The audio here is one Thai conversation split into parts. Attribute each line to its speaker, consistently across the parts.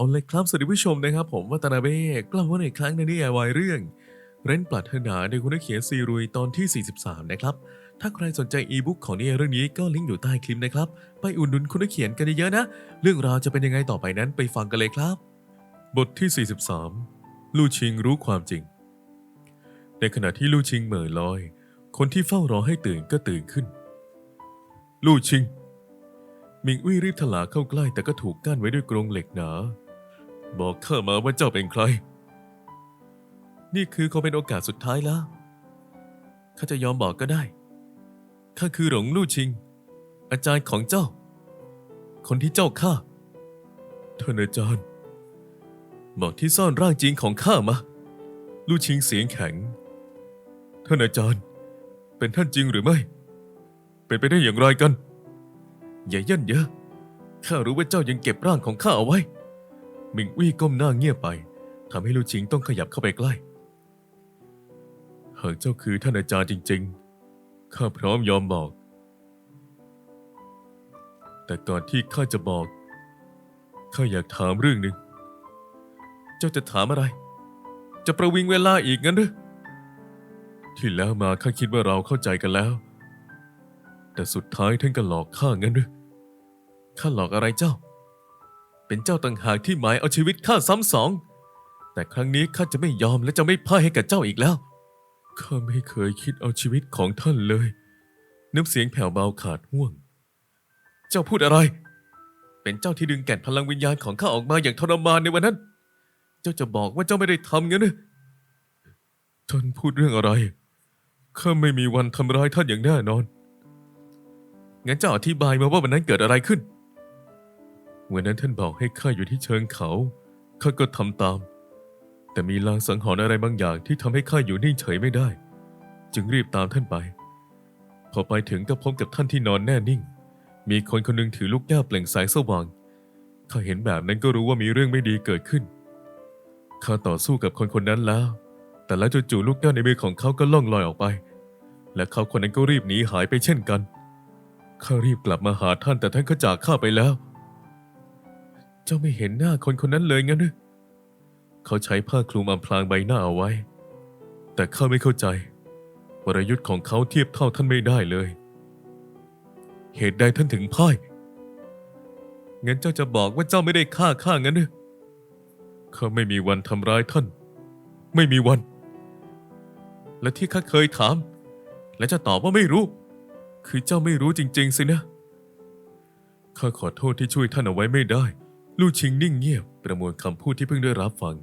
Speaker 1: เอาเลยครับสวัสดีผู้ชมนะครับ ผมวัตนาเบ้กลับมาในอีกครั้งในนิยายวายเรื่อง เร้นปรารถนาโดยคุณเขียนซีรุยตอนที่ 43 นะครับ ถ้าใครสนใจอีบุ๊กของนิยายเรื่องนี้ก็ลิงก์อยู่ใต้คลิปนะครับ ไปอุดหนุนคุณเขียนกันเยอะๆนะ เรื่องราวจะเป็นยังไงต่อไปนั้นไปฟังกันเลยครับ บทที่ 43 ลู่ชิงรู้ความจริง ในขณะที่ลู่ชิงเหม่อลอย คนที่เฝ้ารอให้ตื่นก็ตื่นขึ้น ลู่ชิงมิงอุ้ยรีบถลาเข้าใกล้แต่ก็ถูกกั้นไว้ด้วยกรงเหล็กหนา บอกข้ามาว่าเจ้าเป็นใคร นี่คือคงเป็นโอกาสสุดท้ายแล้ว ข้าจะยอมบอกก็ได้ ข้าคือหลงลู่ชิง อาจารย์ของเจ้า คนที่เจ้าฆ่า ท่านอาจารย์ บอกที่ซ่อนร่างจริงของข้ามา ลู่ชิงเสียงแข็ง ท่านอาจารย์ เป็นท่านจริงหรือไม่ เป็นไปได้อย่างไรกัน อย่าเย่นเยอะ ข้ารู้ว่าเจ้ายังเก็บร่างของข้าเอาไว้ มิงวี่ก้มหน้าเงียบไปทำให้ลู่ชิงต้องขยับเข้าไปใกล้ หากเจ้าคือท่านอาจารย์จริง ๆ ข้าพร้อมยอมบอก แต่ก่อนที่ข้าจะบอก ข้าอยากถามเรื่องหนึ่ง เจ้าจะถามอะไร จะประวิงเวลาอีกงั้นหรือ ที่แล้วมาข้าคิดว่าเราเข้าใจกันแล้ว แต่สุดท้ายท่านก็หลอกข้างั้นหรือ ข้าหลอกอะไรเจ้า เป็นเจ้าต่างหากที่หมายเอาชีวิตข้าซ้ำสอง แต่ครั้งนี้ข้าจะไม่ยอมและจะไม่พ่ายให้กับเจ้าอีกแล้ว ข้าไม่เคยคิดเอาชีวิตของท่านเลย น้ำเสียงแผ่วเบาขาดห่วง เจ้าพูดอะไร เป็นเจ้าที่ดึงแก่นพลังวิญญาณของข้าออกมาอย่างทรมานในวันนั้น เจ้าจะบอกว่าเจ้าไม่ได้ทำงั้นหรือท่านพูดเรื่องอะไร ข้าไม่มีวันทำร้ายท่านอย่างแน่นอน งั้นเจ้าอธิบายมาว่าวันนั้นเกิดอะไรขึ้น วันนั้นท่านบอกให้ข้าอยู่ที่เชิงเขาข้าก็ทำตาม แต่มีลางสังหรณ์อะไรบางอย่างที่ทำให้ข้าอยู่นิ่งเฉยไม่ได้ จึงรีบตามท่านไป พอไปถึงก็พบกับท่านที่นอนแน่นิ่ง มีคนคนหนึงถือลูกแก้วเปล่งแสงสว่างข้าเห็นแบบนั้นก็รู้ว่ามีเรื่องไม่ดีเกิดขึ้นข้าต่อสู้กับคนคนนั้นแล้ว แต่แล้วจู่ๆลูกแก้วในมือของเขาก็ล่องลอยออกไป และเขาคนนั้นก็รีบหนีหายไปเช่นกันข้ารีบกลับมาหาท่านแต่ท่านก็จากข้าไปแล้ว เจ้าไม่เห็นหน้าคนคนนั้นเลยงั้นหรือเขาใช้ผ้าคลุมอำพรางใบหน้าเอาไว้ แต่ข้าไม่เข้าใจ วรยุทธ์ของเขาเทียบเท่าท่านไม่ได้เลย เหตุใดท่านถึงพ่ายงั้นเจ้าจะบอกว่าเจ้าไม่ได้ฆ่าข้างั้นหรือข้าไม่มีวันทำร้ายท่าน ไม่มีวัน และที่ข้าเคยถาม และจะตอบว่าไม่รู้ คือเจ้าไม่รู้จริง ๆ สินะข้าขอโทษที่ช่วยท่านเอาไว้ไม่ได้ ลู่ชิงนิ่งเงียบประมวลคำพูดที่เพิ่งได้รับฟัง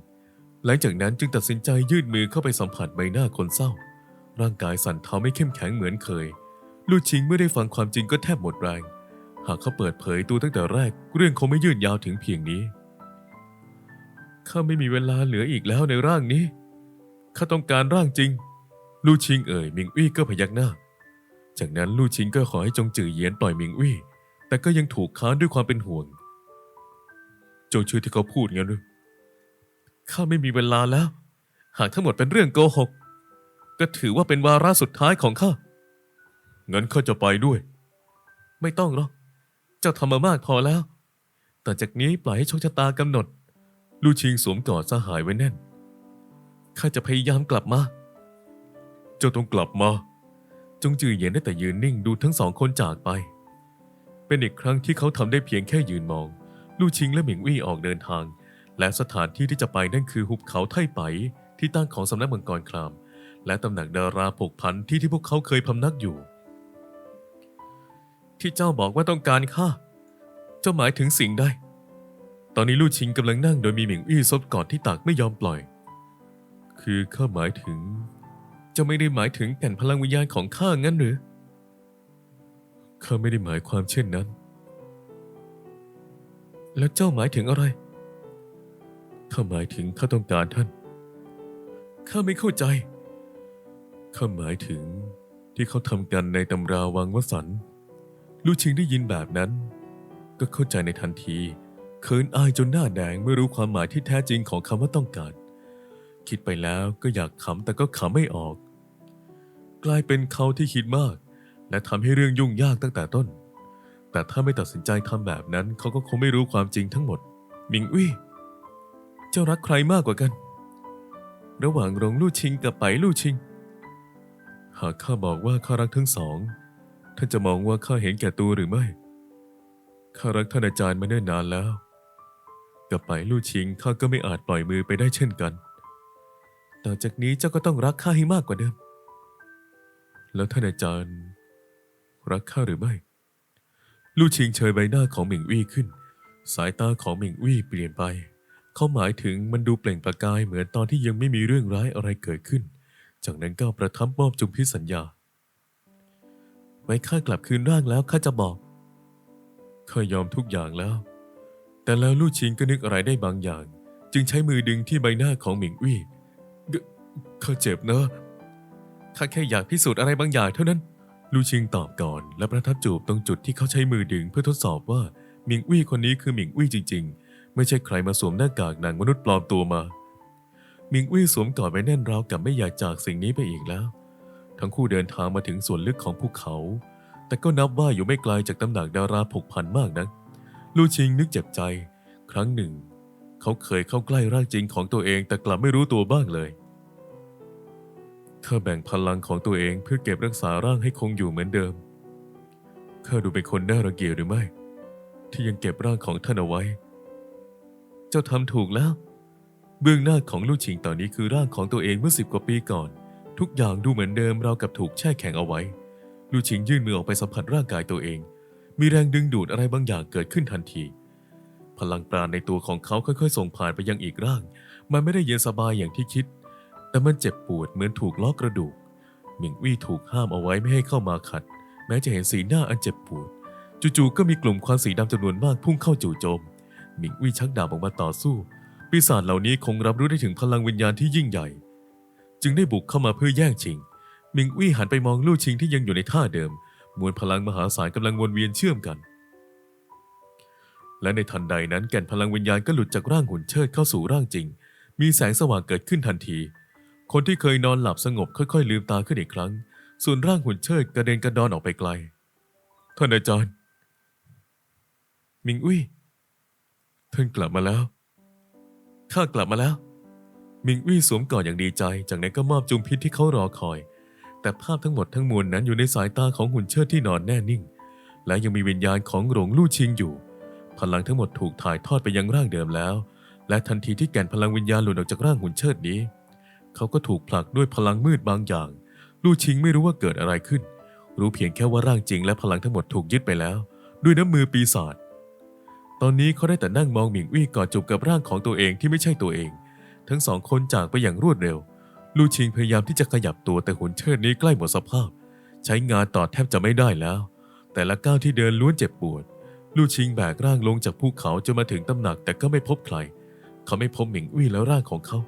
Speaker 1: หลังจากนั้นจึงตัดสินใจยื่นมือเข้าไปสัมผัสใบหน้าคนเศร้า ร่างกายสั่นเทาไม่เข้มแข็งเหมือนเคย ลู่ชิงเมื่อได้ฟังความจริงก็แทบหมดแรง หากเขาเปิดเผยตัวตั้งแต่แรก เรื่องคงไม่ยืดยาวถึงเพียงนี้ข้าไม่มีเวลาเหลืออีกแล้วในร่างนี้ข้าต้องการร่างจริง ลู่ชิงเอ่ยมิงอี้ก็พยักหน้า จากนั้นลู่ชิงก็ขอให้จงจือเยียนปล่อยมิงอี้แต่ก็ยังถูกค้านด้วยความเป็นห่วง จงเชื่อที่เขาพูดงั้นหรือข้าไม่มีเวลาแล้ว หากทั้งหมดเป็นเรื่องโกหก ก็ถือว่าเป็นวาระสุดท้ายของข้า งั้นข้าจะไปด้วย ไม่ต้องหรอก เจ้าทำมามากพอแล้วต่อจากนี้ปล่อยให้โชคชะตากำหนด ลู่ชิงสวมกอดสหายไว้แน่น ข้าจะพยายามกลับมา เจ้าต้องกลับมา จงจือเยียนได้แต่ยืนนิ่งดูทั้งสองคนจากไป เป็นอีกครั้งที่เขาทำได้เพียงแค่ยืนมอง ลู่ชิงและหมิงวี่ออกเดินทาง และสถานที่ที่จะไปนั่นคือหุบเขาไท่ไปที่ตั้งของสำนักมังกรคราม และตำหนักดาราผกพันที่ที่พวกเขาเคยพำนักอยู่ ที่เจ้าบอกว่าต้องการข้าเจ้าหมายถึงสิ่งใดตอนนี้ลู่ชิงกำลังนั่งโดยมีหมิงอี้ซบกอดที่ตักไม่ยอมปล่อย คือข้าหมายถึงจ้าไม่ได้หมายถึงแก่นพลังวิญญาณของข้างั้นหรือข้าไม่ได้หมายความเช่นนั้น แล้วเจ้าหมายถึงอะไรข้าหมายถึงข้าต้องการท่าน ข้าไม่เข้าใจ ข้าหมายถึงที่เขาทำกันในตำราวังวสันลู่ชิงได้ยินแบบนั้น ก็เข้าใจในทันทีเขินอายจนหน้าแดงเมื่อรู้ความหมายที่แท้จริงของคำว่าต้องการ คิดไปแล้วก็อยากขำแต่ก็ขำไม่ออก กลายเป็นเขาที่คิดมาก และทำให้เรื่องยุ่งยากตั้งแต่ต้น แต่ถ้าไม่ตัดสินใจทำแบบนั้น เขาก็คงไม่รู้ความจริงทั้งหมด มิงอุ้ยเจ้ารักใครมากกว่ากัน ระหว่างหลงลู่ชิงกับไปลู่ชิง หากข้าบอกว่าข้ารักทั้งสอง ท่านจะมองว่าข้าเห็นแก่ตัวหรือไม่ ข้ารักท่านอาจารย์มาเนิ่นนานแล้ว กับไปลู่ชิงข้าก็ไม่อาจปล่อยมือไปได้เช่นกัน ต่อจากนี้เจ้าก็ต้องรักข้าให้มากกว่าเดิม แล้วท่านอาจารย์ รักข้าหรือไม่ ลู่ชิงเฉยใบหน้าของหมิงวี่ขึ้น สายตาของหมิงวี่เปลี่ยนไป เขาหมายถึงมันดูเปล่งประกายเหมือนตอนที่ยังไม่มีเรื่องร้ายอะไรเกิดขึ้น จากนั้นก็ประทับมอบจุมพิสัญญา ไว้ข้ากลับคืนร่างแล้วข้าจะบอกข้ายอมทุกอย่างแล้ว แต่แล้วลู่ชิงก็นึกอะไรได้บางอย่าง จึงใช้มือดึงที่ใบหน้าของหมิงวี่ข้าเจ็บนะข้าแค่อยากพิสูจน์อะไรบางอย่างเท่านั้น ลู่ชิงตอบก่อนและประทับจูบตรงจุดที่เขาใช้มือดึงเพื่อทดสอบว่าหมิงวี่คนนี้คือหมิงวี่จริง ๆ ไม่ใช่ใครมาสวมหน้ากากนางมนุษย์ปลอมตัวมาหมิงวี่สวมกอดไว้แน่นราวกับไม่อยากจากสิ่งนี้ไปอีกแล้ว ทั้งคู่เดินทางมาถึงส่วนลึกของภูเขา แต่ก็นับว่าอยู่ไม่ไกลจากตำหนักดาราผกพันมากนักลู่ชิงนึกเจ็บใจ ครั้งหนึ่ง เขาเคยเข้าใกล้ร่างจริงของตัวเองแต่กลับไม่รู้ตัวบ้างเลย ข้าแบ่งพลังของตัวเองเพื่อเก็บรักษาร่างให้คงอยู่เหมือนเดิม ข้าดูเป็นคนน่ารังเกียจหรือไม่ ที่ยังเก็บร่างของท่านเอาไว้ เจ้าทำถูกแล้ว เบื้องหน้าของลู่ชิงตอนนี้คือร่างของตัวเองเมื่อสิบกว่าปีก่อน ทุกอย่างดูเหมือนเดิมราวกับถูกแช่แข็งเอาไว้ ลู่ชิงยื่นมือออกไปสัมผัสร่างกายตัวเอง มีแรงดึงดูดอะไรบางอย่างเกิดขึ้นทันที พลังปราณในตัวของเขาค่อย ๆ ส่งผ่านไปยังอีกร่าง มันไม่ได้เย็นสบายอย่างที่คิด แต่มันเจ็บปวดเหมือนถูกล้อกระดูก หมิงวี่ถูกห้ามเอาไว้ไม่ให้เข้ามาขัด แม้จะเห็นสีหน้าอันเจ็บปวด จู่ๆก็มีกลุ่มควันสีดำจำนวนมากพุ่งเข้าจู่โจม หมิงวี่ชักดาบออกมาต่อสู้ ปีศาจเหล่านี้คงรับรู้ได้ถึงพลังวิญญาณที่ยิ่งใหญ่ จึงได้บุกเข้ามาเพื่อแย่งชิง หมิงวี่หันไปมองลู่ชิงที่ยังอยู่ในท่าเดิม มวลพลังมหาศาลกำลังวนเวียนเชื่อมกัน และในทันใดนั้นแก่นพลังวิญญาณก็หลุดจากร่างหุ่นเชิดเข้าสู่ร่างจริงมีแสงสว่างเกิดขึ้นทันที คนที่เคยนอนหลับสงบค่อยๆ ลืมตาขึ้นอีกครั้ง ส่วนร่างหุ่นเชิดกระเด็นกระดอนออกไปไกล ท่านอาจารย์ มิงอุ้ย ท่านกลับมาแล้ว ข้ากลับมาแล้ว มิงอุ้ยสวมกอดอย่างดีใจ จากนั้นก็มอบจุมพิษที่เขารอคอย แต่ภาพทั้งหมดทั้งมวลนั้นอยู่ในสายตาของหุ่นเชิดที่นอนแน่นิ่ง และยังมีวิญญาณของหลงลู่ชิงอยู่ พลังทั้งหมดถูกถ่ายทอดไปยังร่างเดิมแล้ว และทันทีที่แก่นพลังวิญญาณหลุดออกจากร่างหุ่นเชิดนี้ เขาก็ถูกผลักด้วยพลังมืดบางอย่าง ลู่ชิงไม่รู้ว่าเกิดอะไรขึ้น รู้เพียงแค่ว่าร่างจริงและพลังทั้งหมดถูกยึดไปแล้ว ด้วยน้ำมือปีศาจตอนนี้เขาได้แต่นั่งมองหมิงวี่กอดจูบกับร่างของตัวเองที่ไม่ใช่ตัวเอง ทั้งสองคนจากไปอย่างรวดเร็ว ลู่ชิงพยายามที่จะขยับตัวแต่หุ่นเชิดนี้ใกล้หมดสภาพ ใช้งานต่อแทบจะไม่ได้แล้ว แต่ละก้าวที่เดินล้วนเจ็บปวด ลู่ชิงแบกร่างลงจากภูเขาจนมาถึงตำหนักแต่ก็ไม่พบใคร เขาไม่พบหมิงวี่แล้วร่างของเขา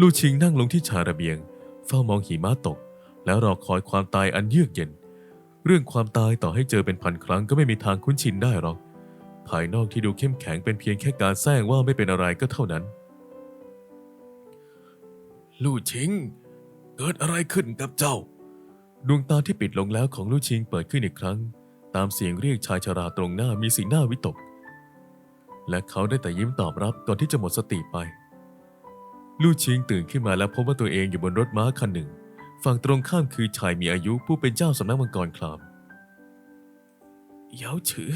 Speaker 1: ลู่ชิงนั่งลงที่ชาระเบียง เฝ้ามองหิมะตก แล้วรอคอยความตายอันเยือกเย็น เรื่องความตายต่อให้เจอเป็นพันครั้งก็ไม่มีทางคุ้นชินได้หรอก ภายนอกที่ดูเข้มแข็งเป็นเพียงแค่การแซงว่าไม่เป็นอะไรก็เท่านั้น ลู่ชิง เกิดอะไรขึ้นกับเจ้า ดวงตาที่ปิดลงแล้วของลู่ชิงเปิดขึ้นอีกครั้ง ตามเสียงเรียกชายชราตรงหน้ามีสีหน้าวิตก และเขาได้แต่ยิ้มตอบรับก่อนที่จะหมดสติไป ลู่ชิงตื่นขึ้นมาแล้วพบว่าตัวเองอยู่บนรถม้าคันหนึ่ง ฝั่งตรงข้ามคือชายมีอายุผู้เป็นเจ้าสำนักมังกรคลามเย้าฉือ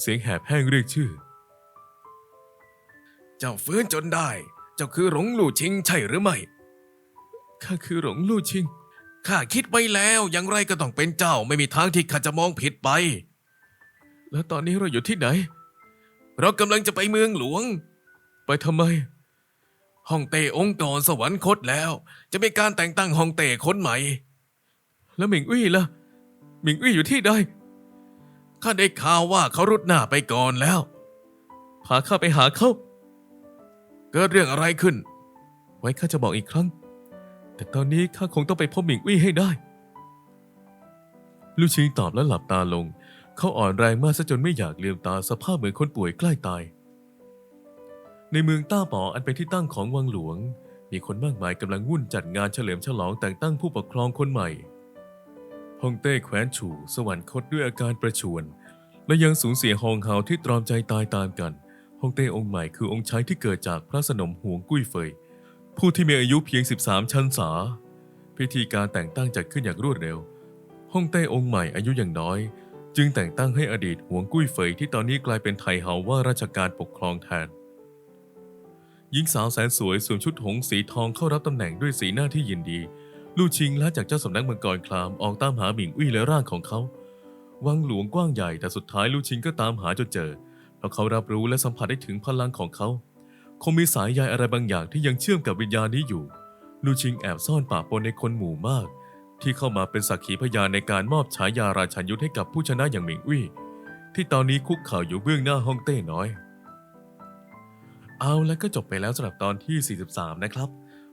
Speaker 1: เสียงแหบแห้งเรียกชื่อ
Speaker 2: เจ้าฟื้นจนได้ เจ้าคือหลงลู่ชิงใช่หรือไม่
Speaker 1: ข้าคือหลงลู่ชิง
Speaker 2: ข้าคิดไว้แล้ว อย่างไรก็ต้องเป็นเจ้า ไม่มีทางที่ข้าจะมองผิดไป
Speaker 1: แล้วตอนนี้เราอยู่ที่ไหน
Speaker 2: เรากำลังจะไปเมืองหลวง
Speaker 1: ไปทำไม
Speaker 2: ฮ่องเต้องค์กรสวรรคตแล้ว จะมีการแต่งตั้งฮ่องเต้คนใหม่
Speaker 1: แล้วหมิงอุ้ยล่ะ หมิงอุ้ยอยู่ที่ใด
Speaker 2: ข้าได้ข่าวว่าเขารุดหน้าไปก่อนแล้ว
Speaker 1: พาข้าไปหาเขา
Speaker 2: เกิดเรื่องอะไรขึ้น
Speaker 1: ไว้ข้าจะบอกอีกครั้ง แต่ตอนนี้ข้าคงต้องไปพบหมิงอุ้ยให้ได้ ลู่ชิงตอบแล้วหลับตาลง เขาอ่อนแรงมากซะจนไม่อยากเลืมตาสภาพเหมือนคนป่วยใกล้ตาย ในเมืองต้าป๋ออันเป็นที่ตั้งของวังหลวง มีคนมากมายกำลังวุ่นจัดงานเฉลิมฉลองแต่งตั้งผู้ปกครองคนใหม่ฮ่องเต้แคว้นฉูสวรรคตด้วยอาการประชวน และยังสูญเสียฮองเฮาที่ตรอมใจตายตามกันฮ่องเต้องค์ใหม่คือองค์ชายที่เกิดจากพระสนมหวงกุ้ยเฟย ผู้ที่มีอายุเพียง 13 ชันษา พิธีการแต่งตั้งจัดขึ้นอย่างรวดเร็วฮ่องเต้องค์ใหม่อายุอย่างน้อย จึงแต่งตั้งให้อดีตหวงกุ้ยเฟยที่ตอนนี้กลายเป็นไทเฮาว่าราชการปกครองแทน หญิงสาวแสนสวยสวมชุดหงสีทองเข้ารับตำแหน่งด้วยสีหน้าที่ยินดี ลู่ชิงละจากเจ้าสำนักมังกรคลามออกตามหาหมิงอุ้ยและร่างของเขา วังหลวงกว้างใหญ่แต่สุดท้ายลู่ชิงก็ตามหาจนเจอ เพราะเขารับรู้และสัมผัสได้ถึงพลังของเขา คงมีสายใยอะไรบางอย่างที่ยังเชื่อมกับวิญญาณนี้อยู่ ลู่ชิงแอบซ่อนป่าปนในคนหมู่มาก ที่เข้ามาเป็นสักขีพยานในการมอบฉายาราชันยุทธให้กับผู้ชนะอย่างหมิงอุ้ยที่ตอนนี้คุกเข่าอยู่เบื้องหน้าฮ่องเต้น้อย เอาแล้วก็จบไปแล้วสำหรับตอนที่ 43 นะครับ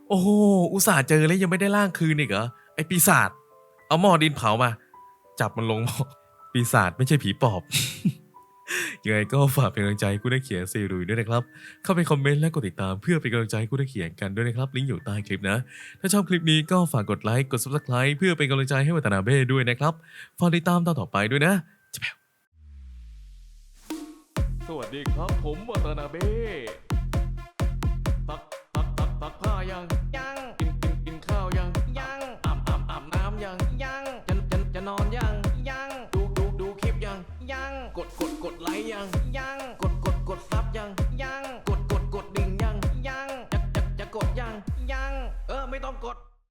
Speaker 1: โอ้โหอุตส่าห์เจอแล้วยังไม่ได้ล่างคืนอีกเหรอไอปีศาจเอาหม้อดินเผามา จับมันลงหม้อปีศาจไม่ใช่ผีปอบยังไงก็ฝากเป็นกำลังใจให้กูได้เขียนซีรุยด้วยนะครับ เข้าไปคอมเมนต์และกดติดตามเพื่อเป็นกำลังใจให้กูได้เขียนกันด้วยนะครับ ลิงก์อยู่ใต้คลิปนะ ถ้าชอบคลิปนี้ก็ฝากกดไลค์ กด subscribe เพื่อเป็นกำลังใจให้วัตนาเบ้ด้วยนะครับ ฝากติดตามตอนต่อไปด้วยนะจะแปวสวัสดีครับผมวัตนาเบ้